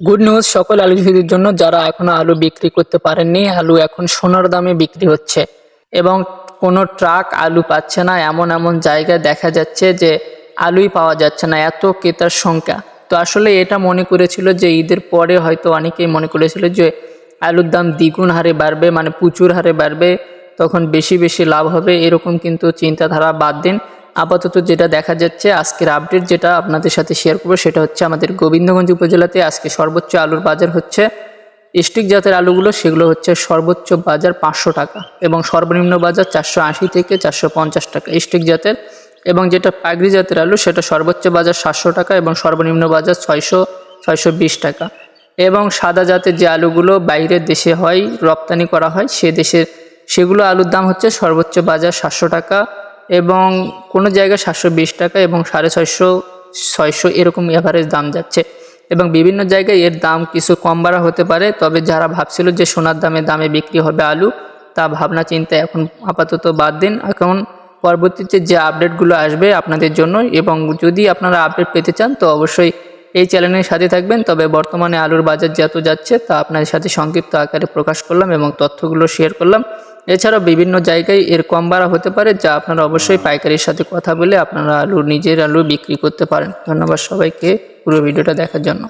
Good news সকল আলু চাষিদের জন্য যারা এখনও আলু বিক্রি করতে পারেননি, আলু এখন সোনার দামে বিক্রি হচ্ছে। এবং কোনো ট্রাক আলু পাচ্ছে না, এমন এমন জায়গায় দেখা যাচ্ছে যে আলুই পাওয়া যাচ্ছে না, এত ক্রেতার সংখ্যা। তো আসলে এটা মনে করেছিল যে ঈদের পরে হয়তো অনেকেই মনে করেছিল যে আলুর দাম দ্বিগুণ হারে বাড়বে মানে প্রচুর হারে বাড়বে, তখন বেশি বেশি লাভ হবে, এরকম কিন্তু চিন্তাধারা বাদ দিন। আপাতত যেটা দেখা যাচ্ছে, আজকের আপডেট যেটা আপনাদের সাথে শেয়ার করব সেটা হচ্ছে আমাদের গোবিন্দগঞ্জ উপজেলাতে আজকে সর্বোচ্চ আলুর বাজার হচ্ছে। স্টিক জাতের আলুগুলো সেগুলো হচ্ছে সর্বোচ্চ বাজার পাঁচশো টাকা এবং সর্বনিম্ন বাজার চারশো আশি থেকে চারশো পঞ্চাশ টাকা স্টিক জাতের এবং যেটা পাগড়ি জাতের আলু সেটা সর্বোচ্চ বাজার সাতশো টাকা এবং সর্বনিম্ন বাজার ছয়শো ছয়শো বিশ টাকা। এবং সাদা জাতের যে আলুগুলো বাইরের দেশে হয়, রপ্তানি করা হয়, সে দেশের সেগুলো আলুর দাম হচ্ছে সর্বোচ্চ বাজার সাতশো টাকা এবং কোনো জায়গায় সাতশো বিশ টাকা এবং সাড়ে ছয়শো ছয়শো এরকম এভারেজ দাম যাচ্ছে। এবং বিভিন্ন জায়গায় এর দাম কিছু কম বাড়া হতে পারে, তবে যারা ভাবছিল যে সোনার দামে দামে বিক্রি হবে আলু, তা ভাবনা চিন্তা এখন আপাতত বাদ দিন। এখন পরবর্তীতে যে আপডেটগুলো আসবে আপনাদের জন্য এবং যদি আপনারা আপডেট পেতে চান, তো অবশ্যই এই চ্যানেলের সাথে থাকবেন। তবে বর্তমানে আলুর বাজার যত যাচ্ছে, তা আপনাদের সাথে সংক্ষিপ্ত আকারে প্রকাশ করলাম এবং তথ্যগুলো শেয়ার করলাম। এছাড়াও বিভিন্ন জায়গায় এর কম বাড়া হতে পারে, যা আপনারা অবশ্যই পাইকারির সাথে কথা বলে আপনারা আলু নিজের আলু বিক্রি করতে পারেন। ধন্যবাদ সবাইকে পুরো ভিডিওটা দেখার জন্য।